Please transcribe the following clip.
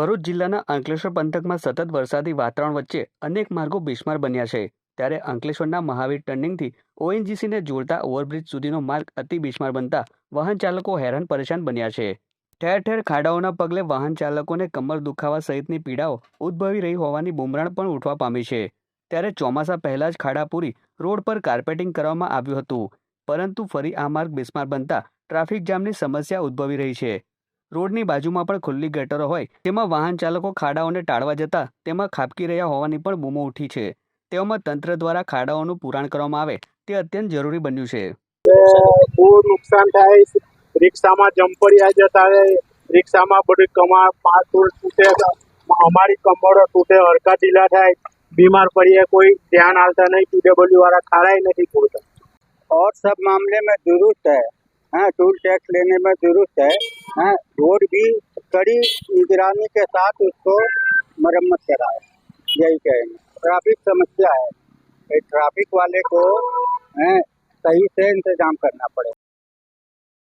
ભરૂચ જિલ્લાના અંકલેશ્વર પંથકમાં સતત વરસાદી વાતાવરણ વચ્ચે અનેક માર્ગો બિસ્માર બન્યા છે. ત્યારે અંકલેશ્વરના મહાવીર ટર્નિંગથી ઓએનજીસીને જોડતા ઓવરબ્રિજ સુધીનો માર્ગ અતિ બિસ્માર બનતા વાહન ચાલકો હેરાન પરેશાન બન્યા છે. ઠેર ઠેર ખાડાઓના પગલે વાહન ચાલકોને કમર દુખાવા સહિતની પીડાઓ ઉદ્ભવી રહી હોવાની બુમરાણ પણ ઉઠવા પામી છે. ત્યારે ચોમાસા પહેલાં જ ખાડા પૂરી રોડ પર કાર્પેટિંગ કરવામાં આવ્યું હતું. પરંતુ ફરી આ માર્ગ બિસ્માર બનતા ટ્રાફિક જામની સમસ્યા ઉદ્ભવી રહી છે. રોડની બાજુમાં પણ ખુલ્લી ગટરો હોય તેમાં વાહન ચાલકો ખાડાઓને ટાળવા જતા તેમાં ખાબકી રહ્યા હોવાની પણ બૂમો ઉઠી છે તેઓમાં તંત્ર દ્વારા ખાડાઓનું પુરાણ કરવામાં આવે તે અત્યંત જરૂરી બન્યું છે બહુ નુકસાન થાય રિક્ષામાં જમ્પરિયા જતા રહે રિક્ષામાં બધી કમા પાતૂર તૂટે અમારી કમરો તૂટે હડકા ઢીલા થાય બીમાર પડીએ કોઈ ધ્યાન આવતા નહીં પીડબ્લ્યू वाला खाड़ा ही नहीं पूरता और सब मामले में दुरुस्त है हाँ टूल टैक्स लेने में दुरुस्त है हाँ रोड भी कड़ी निगरानी के साथ उसको मरम्मत कराए। यही कहेंगे। ट्रैफ़िक समस्या है। ट्रैफ़िक वाले को हैं, सही से इंतज़ाम करना पड़ेगा।